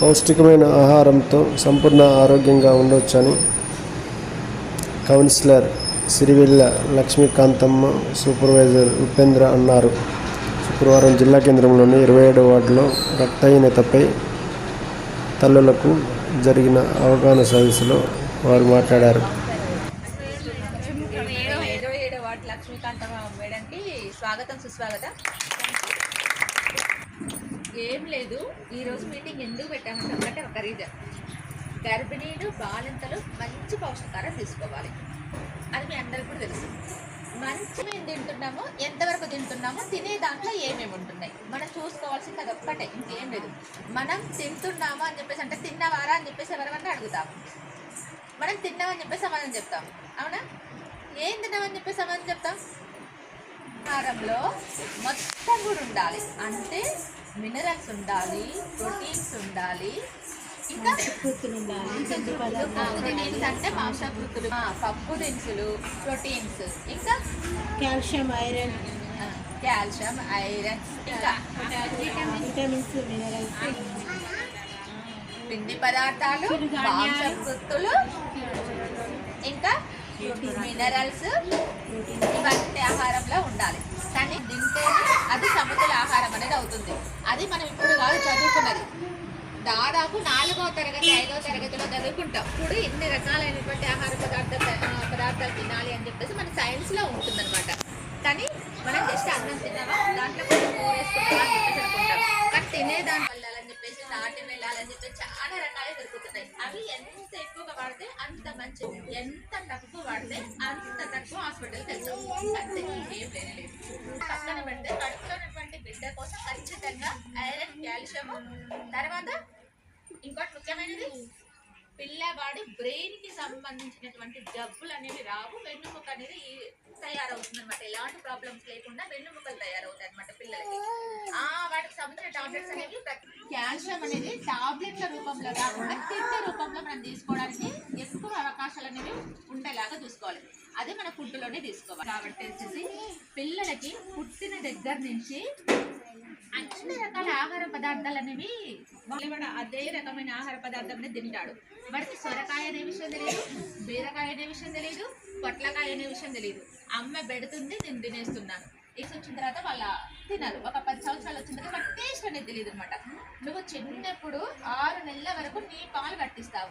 పౌష్టికమైన ఆహారంతో సంపూర్ణ ఆరోగ్యంగా ఉండవచ్చని కౌన్సిలర్ సిరివిల్ల లక్ష్మీకాంతమ్మ సూపర్వైజర్ ఉపేంద్ర అన్నారు. శుక్రవారం జిల్లా కేంద్రంలోని ఇరవై ఏడు వార్డులో రక్తహీనతపై తల్లులకు జరిగిన అవగాహన సదస్సులో వారు మాట్లాడారు. స్వాగతం సుస్వాగతం. ఏం లేదు. ఈరోజు మీటింగ్ ఎందుకు పెట్టామంటే ఒకటే ఒక రీజన్ గర్భిణీలు బాలింతలు మంచి పౌష్టికారం తీసుకోవాలి. అది మీ అందరికీ కూడా తెలుసు. మంచి మేము తింటున్నామో ఎంతవరకు తింటున్నామో తినే దాంట్లో ఏమేమి ఉంటున్నాయి? మనం చూసుకోవాల్సింది అది ఒక్కటే ఇంకేం లేదు. మనం తింటున్నామా అని చెప్పేసి అంటే తిన్నవారా అని చెప్పేసి ఎవరైనా అడుగుతాము మనం తిన్నామని చెప్పేసి సమాధానం చెప్తాం. అవునా? ఏం తిన్నామని చెప్పేసి సమాధానం చెప్తాం? ఆహారంలో మొత్తం కూడా ఉండాలి. అంటే మినరల్స్ ఉండాలి ప్రోటీన్స్ ఉండాలి. ఇంకా ప్రోటీన్స్ అంటే మాంసకృతులు. పప్పు దినుసులు ప్రోటీన్స్ ఇంకా కాల్షియం ఐరన్. Calcium iron. ఇంకా విటమిన్స్ మినరల్స్. పిండి పదార్థాలు మాంసకృతులు ఇంకా మినరల్స్. ఇవన్నీ ఆహారంలో ఉండాలి కానీ తింటే అది సమతుల ఆహారం అనేది అవుతుంది అది మనం ఇప్పుడు కాదు చదువుకున్నది. దాదాపు నాలుగో తరగతి ఐదో తరగతిలో చదువుకుంటాం. ఇప్పుడు ఎన్ని రకాలైనటువంటి ఆహార పదార్థాలు పదార్థాలు తినాలి అని చెప్పేసి మన సైన్స్లో ఉంటుందన్నమాట. కానీ మనం జస్ట్ అన్నం తిన్నామా? దాంట్లో కొంచెం కూర వేసుకుంటామా అని చెప్పేసి అనుకుంటాం. కానీ తినే వెళ్ళాలని చెప్పేసి నాటి వెళ్ళాలని చెప్పేసి చాలా రకాలు దొరుకుతున్నాయి. అవి ఎంత ఎక్కువగా వాడితే అంత మంచిది. ఎంత తక్కువ వాడితే అంత తక్కువ హాస్పిటల్కి వెళ్తాం. అంతే ఏం లేదు పక్కన పెడితే కడుపులో ఖచ్చితంగా ఐరన్ కాల్షియం తర్వాత ఇంకోటి ముఖ్యమైనది పిల్లవాడి బ్రెయిన్కి సంబంధించినటువంటి జబ్బులు అనేవి రావు. వెన్నుముక అనేది తయారవుతుంది అనమాట ఎలాంటి ప్రాబ్లమ్స్ లేకుండా వెన్నుముకలు తయారవుతాయి అనమాట పిల్లలకి. ఆ వాటికి సంబంధించిన టాబ్లెట్స్ అనేవి కాల్షియం అనేది టాబ్లెట్ల రూపంలో కాకుండా తిండి రూపంలో మనం తీసుకోవడానికి ఎక్కువ అవకాశాలు అనేవి ఉండేలాగా చూసుకోవాలి. అదే మన ఫుడ్లోనే తీసుకోవాలి. కాబట్టి వచ్చేసి పిల్లలకి పుట్టిన దగ్గర నుంచి ఆహార పదార్థాలు అనేవి అదే రకమైన ఆహార పదార్థం తింటాడు. వాడికి సొరకాయ అనే విషయం తెలియదు బీరకాయ అనే విషయం తెలియదు పొట్లకాయ అనే విషయం తెలియదు అమ్మ పెడుతుంది నేను తినేస్తున్నాను వేసి వచ్చిన తర్వాత వాళ్ళ తినరు. ఒక పది సంవత్సరాలు వచ్చిన తర్వాత వాళ్ళ టేస్ట్ అనేది తెలియదు అనమాట నువ్వు చిన్నప్పుడు ఆరు నెలల వరకు నీ పాలు కట్టిస్తావు.